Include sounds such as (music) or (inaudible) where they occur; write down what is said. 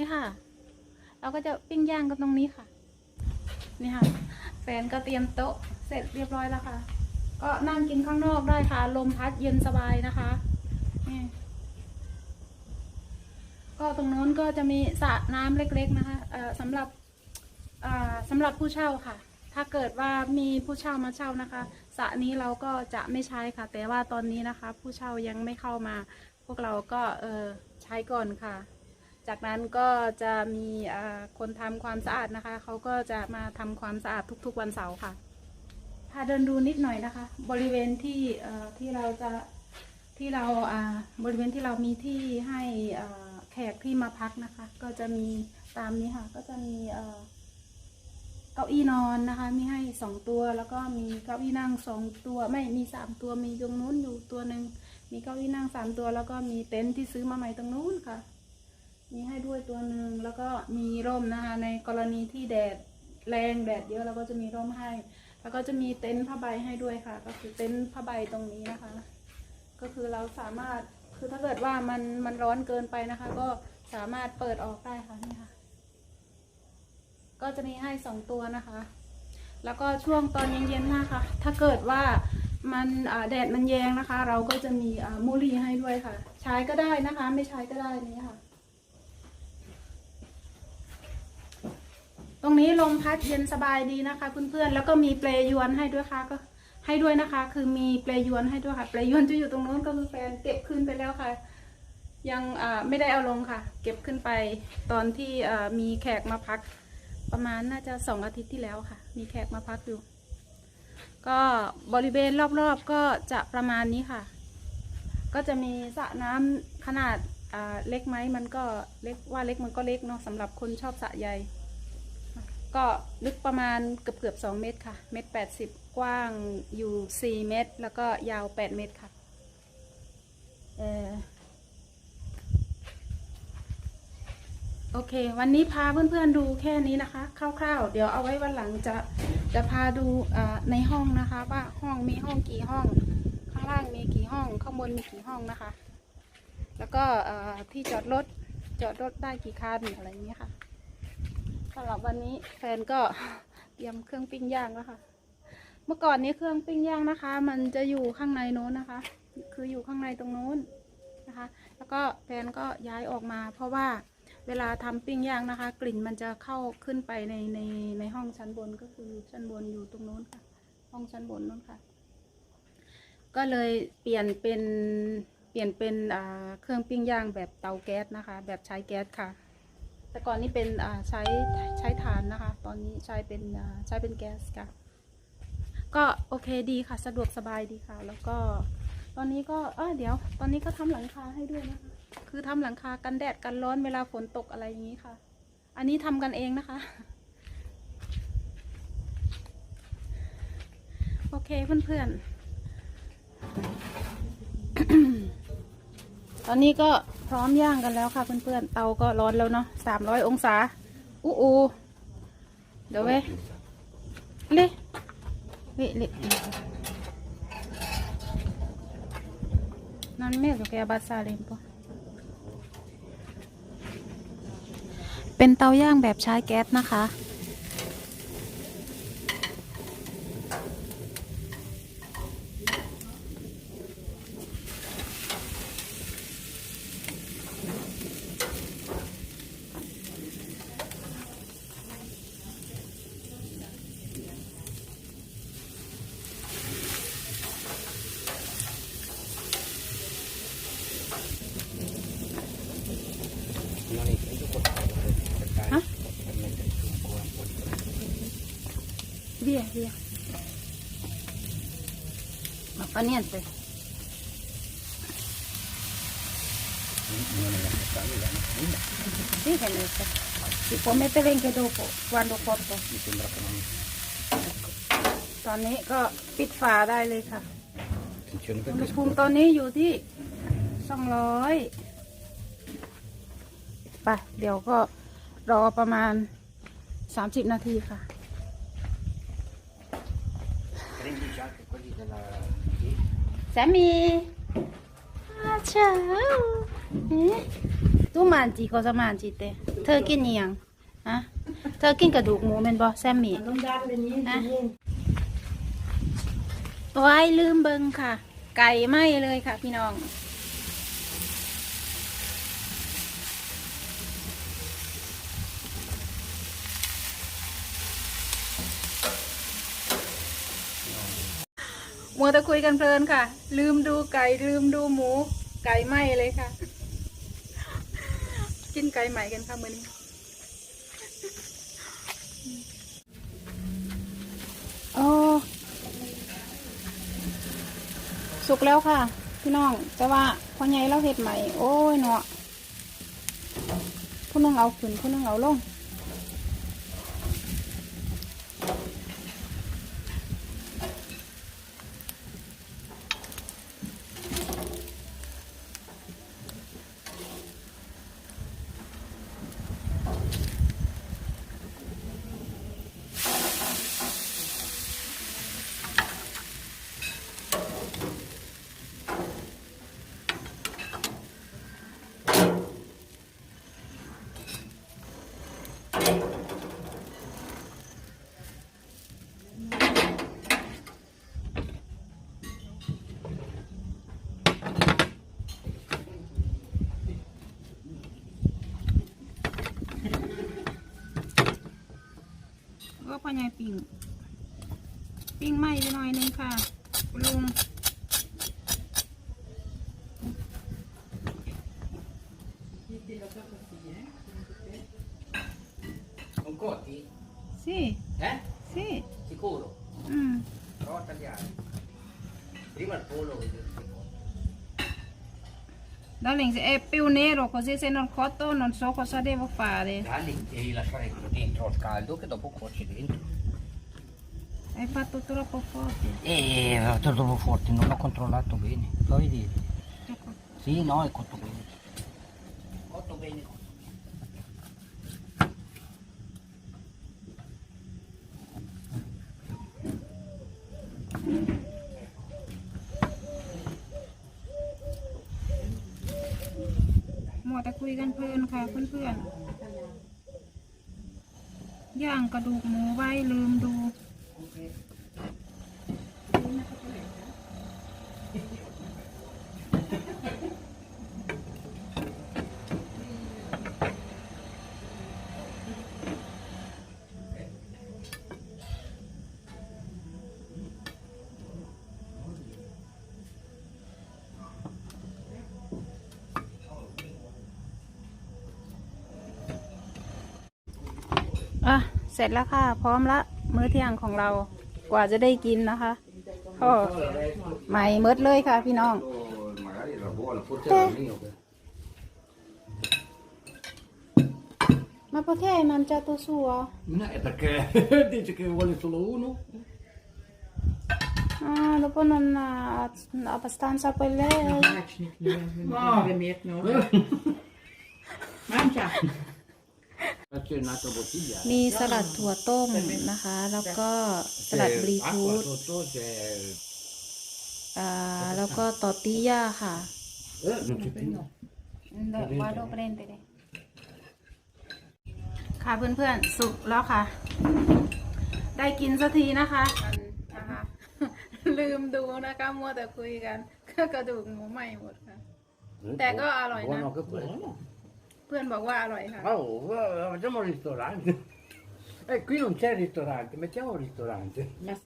นี่ค่ะ เราก็จะปิ้งย่างกันตรงนี้ค่ะ นี่ค่ะ แฟนก็เตรียมโต๊ะเสร็จเรียบร้อยแล้วค่ะ ก็นั่งกินข้างนอกได้ค่ะ ลมพัดเย็นสบายนะคะนี่ก็ตรงนู้นก็จะมีสระน้ำเล็กๆนะคะเอ่อสำหรับเอ่อสำหรับผู้เช่าค่ะ ถ้าเกิดว่ามีผู้เช่ามาเช่านะคะสระนี้เราก็จะไม่ใช้ค่ะ แต่ว่าตอนนี้นะคะ ผู้เช่ายังไม่เข้ามา พวกเราก็เออใช้ก่อนค่ะ จากนั้นก็จะมีคนทำความสะอาดนะคะ เขาก็จะมาทำความสะอาดทุก ๆ วันเสาร์ค่ะ พาเดินดูนิดหน่อยนะคะ บริเวณที่ที่เราจะที่เราบริเวณที่เรามีที่ให้แขกที่มาพักนะคะ ก็จะมีตามนี้ค่ะ ก็จะมีเก้าอี้นอนนะคะ มีให้สองตัว แล้วก็มีเก้าอี้นั่งสองตัว ไม่มีสามตัว มีตรงนู้นอยู่ตัวหนึ่ง มีเก้าอี้นั่งสามตัว แล้วก็มีเต็นท์ที่ซื้อมาใหม่ตรงนู้นค่ะ มีให้ด้วยตัวหนึ่งแล้วก็มีร่มนะคะ ในกรณีที่แดดแรงแดดเยอะเราก็จะมีร่มให้ แล้วก็จะมีเต็นท์ผ้าใบให้ด้วยค่ะ ก็คือเต็นท์ผ้าใบตรงนี้นะคะ ก็คือเราสามารถคือถ้าเกิดว่ามันมันร้อนเกินไปนะคะ ก็สามารถเปิดออกได้ค่ะนี่ค่ะ ก็จะมีให้สองตัวนะคะ แล้วก็ช่วงตอนเย็นๆนะคะ ถ้าเกิดว่ามันแดดมันแยงนะคะ เราก็จะมีมูลีให้ด้วยค่ะ ใช้ก็ได้นะคะ ไม่ใช้ก็ได้นี่ค่ะ ตรงนี้ลมพัดเย็นสบายดีนะคะเพื่อนๆ แล้วก็มีเปลยวนให้ด้วยค่ะก็ให้ด้วยนะคะ คือมีเปลยวนให้ด้วยค่ะ เปลยวนจะอยู่ตรงนู้นก็คือแฟนเก็บขึ้นไปแล้วค่ะ ยังไม่ได้เอาลงค่ะ เก็บขึ้นไปตอนที่มีแขกมาพัก ประมาณน่าจะสองอาทิตย์ที่แล้วค่ะ มีแขกมาพักอยู่ ก็บริเวณรอบๆก็จะประมาณนี้ค่ะ ก็จะมีสระน้ำขนาดเล็กไหมมันก็เล็กว่าเล็กมันก็เล็กเนาะสำหรับคนชอบสระใหญ่ ก็ลึกประมาณเกือบเกือบสองเมตรค่ะ เมตรแปดสิบกว้างอยู่สี่เมตร แล้วก็ยาวแปดเมตรค่ะเออโอเค วันนี้พาเพื่อนๆดูแค่นี้นะคะ คร่าวๆ เดี๋ยวเอาไว้วันหลังจะจะพาดูในห้องนะคะ ว่าห้องมีห้องกี่ห้อง ข้างล่างมีกี่ห้อง ข้างบนมีกี่ห้องนะคะ แล้วก็ที่จอดรถจอดรถได้กี่คันอะไรอย่างเงี้ยค่ะ สำหรับวันนี้แฟนก็เตรียมเครื่องปิ้งย่างแล้วค่ะ เมื่อก่อนนี้เครื่องปิ้งย่างนะคะ มันจะอยู่ข้างในโน้นนะคะ คืออยู่ข้างในตรงโน้นนะคะ แล้วก็แฟนก็ย้ายออกมา เพราะว่าเวลาทำปิ้งย่างนะคะ กลิ่นมันจะเข้าขึ้นไปในในในห้องชั้นบนก็คือชั้นบนอยู่ตรงโน้นค่ะ ห้องชั้นบนโน้นค่ะ ก็เลยเปลี่ยนเป็นเปลี่ยนเป็นเครื่องปิ้งย่างแบบเตาแก๊สนะคะ แบบใช้แก๊สค่ะ แต่ก่อนนี้เป็นใช้ใช้ถ่านนะคะ ตอนนี้ใช้เป็นใช้เป็นแก๊สค่ะ ก็โอเคดีค่ะ สะดวกสบายดีค่ะ แล้วก็ตอนนี้ก็เออเดี๋ยว ตอนนี้ก็ทำหลังคาให้ด้วยนะคะ คือทำหลังคากันแดดกันร้อนเวลาฝนตกอะไรอย่างนี้ค่ะ อันนี้ทำกันเองนะคะ โอเคเพื่อนๆ ตอนนี้ก็ พร้อมย่างกันแล้วค่ะเพื่อนๆ เตาก็ร้อนแล้วเนาะสามร้อยองศา อู้อูเดี๋ยวเว้ยเละเละเละนั่นแม่ก็แกบาซาเลนปะเป็นเตาย่างแบบใช้แก๊สนะคะ Via, via. Ma fa niente. Sì, che ne so. Si può mettere anche dopo, quando porto. ตอนนี้ก็ปิดฝาได้เลยค่ะอุณหภูมิตอนนี้อยู่ที่สองร้อยไปเดี๋ยวก็รอประมาณสามสิบนาทีค่ะ Prendi già anche quelli della... สามีอา ciao eh? tu mangi cosa mangi te เธอกินอีหยังฮะเธอกินกระดูกหมูเป็นบอแซมมี่ฮะไว้ลืมเบิงค่ะ ไก่ไหม้เลยค่ะพี่น้อง มัวแต่คุยกันเพลินค่ะ ลืมดูไก่ลืมดูหมู ไก่ไหมเลยค่ะ กินไก่ใหม่กันค่ะมื้อนี้โอ้สุกแล้วค่ะ พี่น้อง แต่ว่าพอใหญ่เราเห็ดใหม่ โอ้ยเนาะผู้นึงเอาขึ้นผู้นึงเอาลง พ่อใหญ่ปิ่งปิ้งไหม้ไปหน่อยนึงค่ะคุณลุง Un cotti? สิ Eh? สิ Sicuro? อืม Prova a tagliare. Prima il pollo e il secondo. Darling, è più nero così se non cotto non so cosa devo fare. Dai, devi lasciare dentro al caldo che dopo cuoci dentro. Hai fatto troppo forte. Eh, è troppo forte, non l'ho controllato bene. Lo vedi? Ecco. Sì, no, è cotto bene. Cotto bene. แต่คุยกันเพลินค่ะเพื่อนๆย่างกระดูกหมูไว้ลืมดู อะเสร็จแล้วค่ะ พร้อมละมื้อเที่ยงของเรากว่าจะได้กินนะคะก็ใหม่เมดเลยค่ะ พี่น้อง Magari era buono, forse era mio. มา perché hai mangiato suo? No, è perché dice che vuole solo uno. Ah, dopo non ha abbastanza per lei. Facci, no. mettere, no. Mangia. C'è un'altra bottiglia. มีสลัดถั่วต้มนะคะ แล้วก็สลัดบลีทู acqua ธ sotto, c'è... อ่าแล้วก็ตอร์ติย่าค่ะ Eh, non c'è più. เดี๋ยววาโดเปรนไปเลยค่ะเพื่อนๆ สุกแล้วค่ะ ได้กินสักทีนะคะนะคะ ลืมดูนะคะ มัวแต่คุยกันก็กระดูกหมูใหม่หมดค่ะ Te go allora, Buono no? che buono. เพื่อนบอกว่าอร่อยค่ะ Oh, eh, facciamo un ristorante. (laughs) Eh, qui non c'è il ristorante, mettiamo un ristorante. Ma